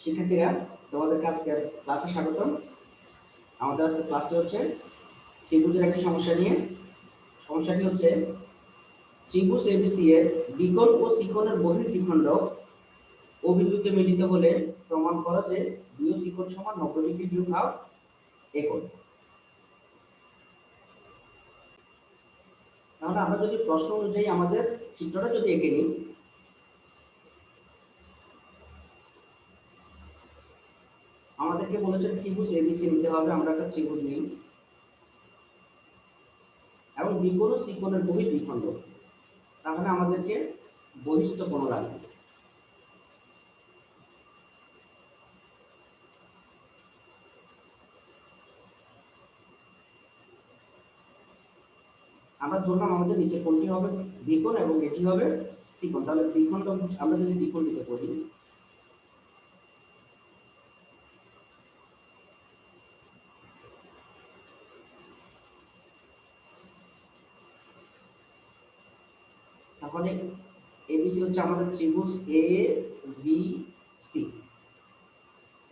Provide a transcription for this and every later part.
শিক্ষার্থীরা তোমাদেরকে আজকের ক্লাসে স্বাগতম। আমাদের আজকে ক্লাসটি হচ্ছে ত্রিভুজের একটি সমস্যা নিয়ে। সমস্যাটি হচ্ছে ত্রিভুজ এবিসি এর বিকোণ ও সিকোণের বহির দ্বিখণ্ড ও বিন্দুতে মিলিত হলে প্রমাণ করা যে দুই সিকোণ সমান নব্বই ডিগ্রি বিয়োগ হাফ একন তাহলে আমরা যদি প্রশ্ন অনুযায়ী আমাদের চিত্রটা যদি এঁকে নিই আমাদেরকে বলেছেন ত্রিভুজ এবিসি নিতে হবে, আমরা একটা ত্রিভুজ নিই। এবং বিকোণ ও সিকোণের বহির দ্বিখণ্ড তাহলে আমাদেরকে বহিষ্ঠ কোণ লাগবে। আমরা ধরলাম আমাদের নিচে কোনটি হবে দ্বিকোণ এবং এটি হবে সিকোণ। তাহলে দ্বিখণ্ড, আমরা যদি দ্বিখণ্ডিত করি তাহলে এবিসি হচ্ছে আমাদের ত্রিভুজ এ বি সি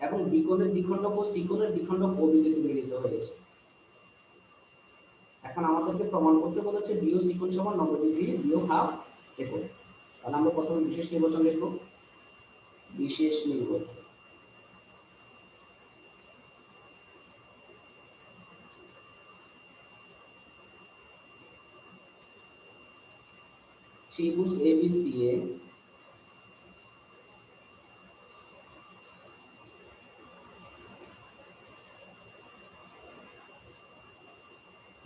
এবং বিকোণের দ্বিখণ্ডক ও সিকোণের দ্বিখণ্ডক ও বিন্দুতে মিলিত হয়েছে এখন আমাদেরকে প্রমাণ করতে বলেছে বিও সিকোণ সমান নব্বই ডিগ্রি বিও হাফ একন তাহলে আমরা প্রথমে বিশেষ নির্বাচন লিখব। বিশেষ নির্বাচন। ত্রিভুজ এবিসি এ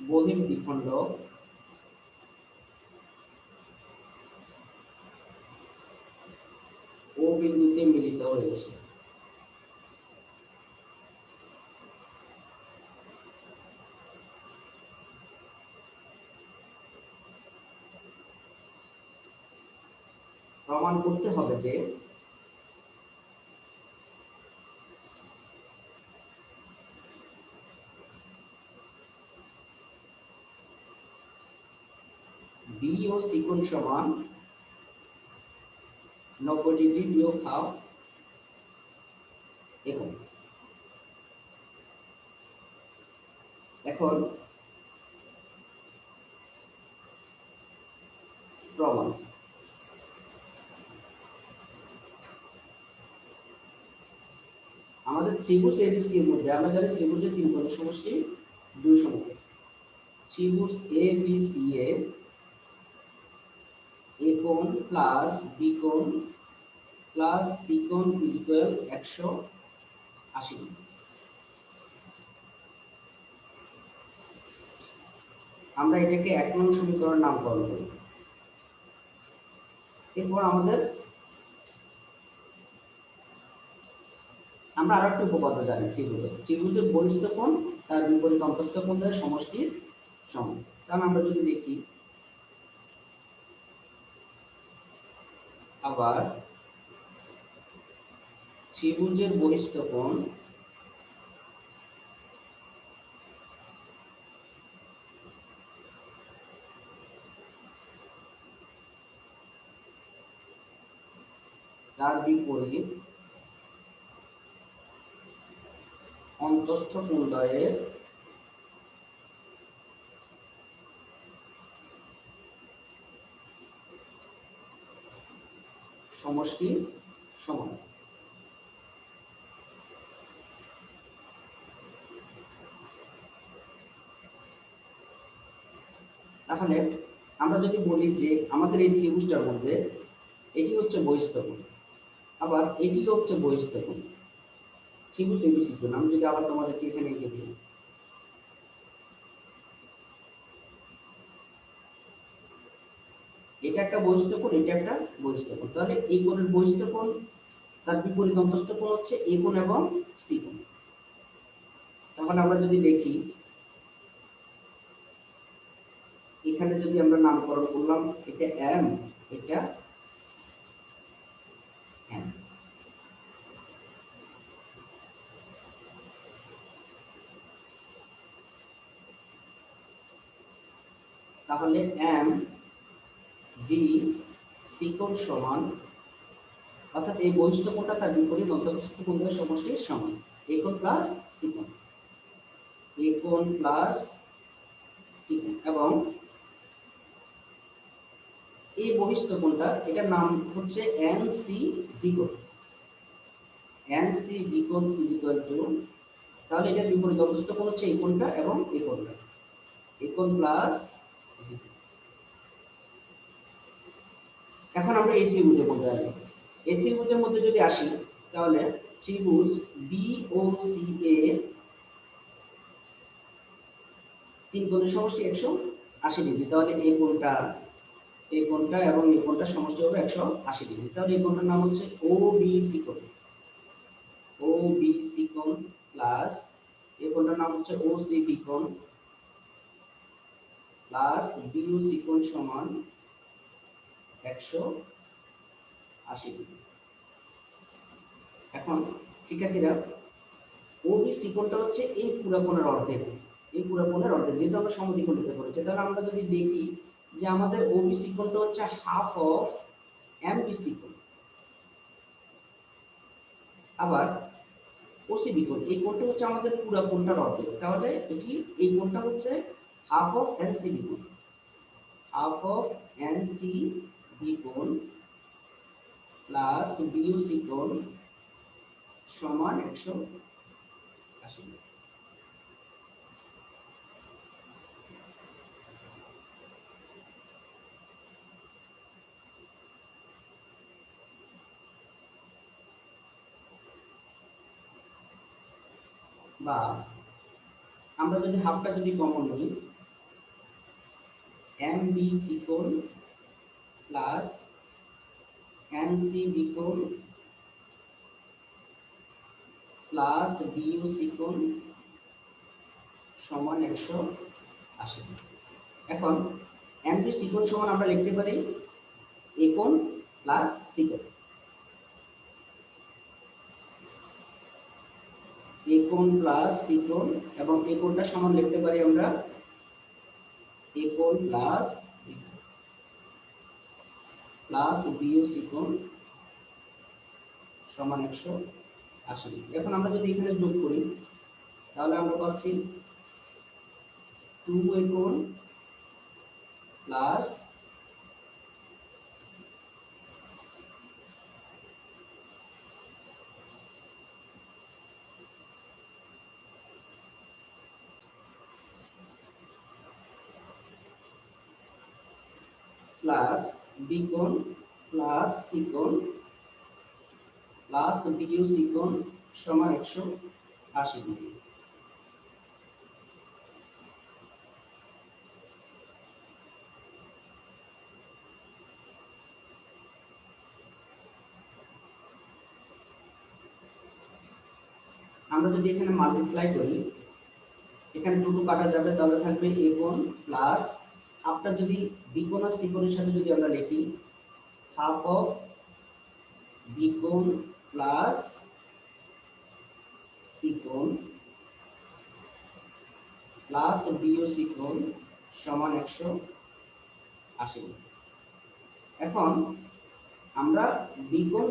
বহির দ্বিখণ্ড। ও বিন্দুতে মিলিত হয়েছে। প্রমাণ করতে হবে যে বি ও সমান নব্বই ডিগ্রি এখন এখন প্রমাণ আমাদের ত্রিভুজ এবিসি এর মধ্যে। আমরা জানি ত্রিভুজের তিন কোণের সমষ্টি দুই সমকোণ ত্রিভুজ বি সি এ এ কোণ প্লাস বি কোণ প্লাস সি কোণ ইজ ইকুয়াল একশো আশি। আমরা এটাকে এক নং সমীকরণ নামকরণ করি। এরপর আমাদের আমরা আরও একটা উপপাদ্য জানি ত্রিভুজের ত্রিভুজের বরিষ্ঠ কোণ, তার বিপরীত অন্তস্থ কোণের সমষ্টির সমান। কারণ আমরা যদি দেখি, আবার ত্রিভুজের বহিষ্ঠ কোণ তার বিপরীত অন্তস্থ কোণদ্বয়ের সমষ্টি সমান। তাহলে আমরা যদি বলি যে আমাদের এই ত্রিভুজটার মধ্যে এটি হচ্ছে বহিস্থ আবার এটি হচ্ছে বহিস্থ ত্রিভুজ এবিসি কোণ আমি যদি আবার তোমাদেরকে এখানে এঁকে দিই। এটা একটা কোণ এটা একটা কোণ তাহলে এই কোণের কোণ তার বিপরীত অন্তস্থ কোণ হচ্ছে এ কোণ এবং সি কোণ। তাহলে আমরা যদি দেখি, এখানে যদি আমরা নামকরণ করলাম, এটা এম, এটা এম তাহলে এম ভি সিকোণ সমান, অর্থাৎ এই বহিষ্ঠ কোণটা তার বিপরীত অন্তর্স্থ কোণের সমষ্টির সমান এ কোণ প্লাস সি কোণ এ কোণ প্লাস সি কোণ এবং এই বহিষ্ঠ কোণটা এটার নাম হচ্ছে এন সি বি কোণ এন সি বি কোণ ইজ ইকুয়াল টু তাহলে এটার বিপরীত অবস্থিত কোণ হচ্ছে এই কোণটা এবং এই কোণটা এই কোণ প্লাস এখন আমরা এই ত্রিভুজের মধ্যে আসি। এই ত্রিভুজের মধ্যে যদি আসি, তাহলে ত্রিভুজ বি ও সি এ তিন কোণের সমষ্টি একশো আশি ডিগ্রি। তাহলে এই কোণটা এই কোণটা এবং এই কোণটা সমষ্টি হবে একশো আশি ডিগ্রি। তাহলে এই কোণটার নাম হচ্ছে ও বি সি কোণ। ও বি সি কোণ প্লাস এই কোণটার নাম হচ্ছে ও সি বি কোণ প্লাস বিউ সি কোণ সমান একশো আশি ডিগ্রি। এখন শিক্ষার্থীরা ওবি সিকোণটা হচ্ছে এই পুরো কোণের অর্ধেক, এই পুরো কোণের অর্ধেক, যেহেতু আমরা সমদ্বিখণ্ডিত করেছি, তাহলে আমরা যদি দেখি যে আমাদের ওবি সিকোণটা হচ্ছে হাফ অফ এম বি সিকোণ আবার ওসিবি কোণ, এই কোণটা হচ্ছে আমাদের পুরো কোণটার অর্ধেক, তাহলে এটি, এই কোণটা হচ্ছে half of N C B কোণ half of N C B কোণ প্লাস বিইউসি কোণ সমান একশো আশি। বা আমরা যদি হাফটা যদি কমন নিই কোণ প্লাস এন সি বি কোণ প্লাস বিইউ সি কোণ সমান একশো আশি। এখন এম বি সি কোণ সমান আমরা লিখতে পারি এ কোণ প্লাস সি কোণ এ কোণ প্লাস সি কোণ এবং এ কোণটা সমান লিখতে পারি আমরা কোণ প্লাস প্লাস বিইউ সি কোণ সমান একশো আশি। ডিগ্রি এখন আমরা যদি এখানে যোগ করি, তাহলে আমরা পাচ্ছি টু এ কোণ প্লাস প্লাস বি কোণ প্লাস সি কোণ প্লাস বিইউ সি কোণ সমান একশো আশি ডিগ্রি। আমরা যদি এখানে মাল্টিপ্লাই করি, এখানে টু টু কাটা যাবে, তাহলে থাকবে এ প্লাস হাফটা যদি বি কোণ আর সি কোণের সাথে যদি আমরা লিখি হাফ অফ বি কোণ প্লাস সি কোণ প্লাস বিও সি কোণ সমান একশো আশি। এখন আমরা বি কোণ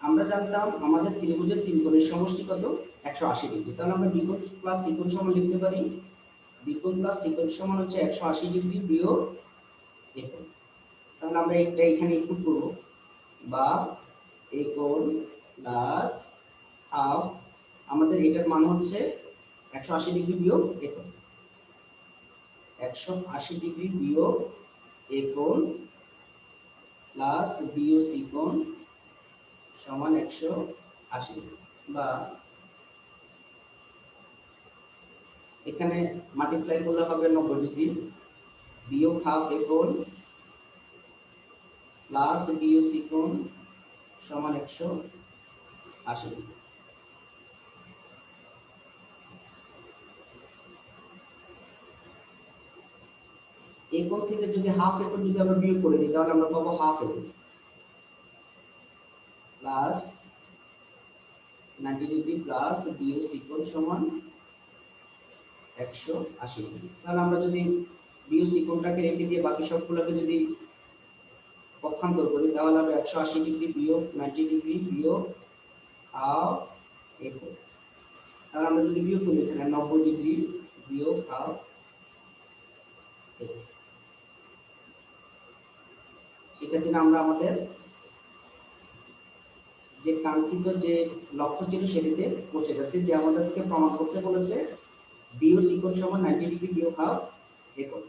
আমরা জানতাম আমাদের ত্রিভুজের তিন কোণের সমষ্টি কত? একশো আশি ডিগ্রি। তাহলে আমরা বি কোণ প্লাস সি কোণ সমান লিখতে পারি বি কোণ প্লাস সি কোণ সমান হচ্ছে একশো আশি ডিগ্রি বিয়োগ কোণ তাহলে আমরা এটা এখানে ইনপুট করব। বা এ কোণ প্লাস হাফ, আমাদের এটার মান হচ্ছে একশো আশি ডিগ্রি বিয়োগ এ কোণ একশো আশি ডিগ্রি বিয়োগ এ কোণ প্লাস বিও সি সমান একশো আশি। বা এখানে মাল্টিপ্লাই করলে হবে নব্বই ডিগ্রি। বিয়োগ হাফ এ কোণ প্লাস বিও সি কোণ সমান একশো আশি ডিগ্রি। এই থেকে যদি হাফ একর যদি আমরা বিয়োগ করে দিই, তাহলে আমরা পাবো half acre plus ninety degree plus B O সিকোণ সমান একশো আশি তাহলে আমরা যদি রেখে দিয়ে বাকি সবগুলোকে যদি পক্ষান্তর করি, তাহলে হবে একশো আশি ডিগ্রি বিয়োগ নাইনটি ডিগ্রি বিয়োগ একক তাহলে আমরা যদি বিয়োগ করি ডিগ্রি বিয়োগ সেক্ষেত্রে আমরা আমাদের যে কাঙ্ক্ষিত যে লক্ষ্য ছিল সেটিতে পৌঁছে গেছে, যে আমাদেরকে প্রমাণ করতে বলেছে বিও সিকোয়েন্স সমান নাইনটি ডিগ্রি বিয়োগ হাফ একক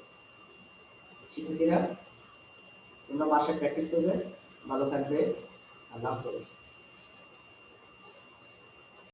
শিক্ষার্থীরা, তোমরা বাসায় প্র্যাকটিস করবে, ভালো থাকবে, আল্লাহ হাফেজ।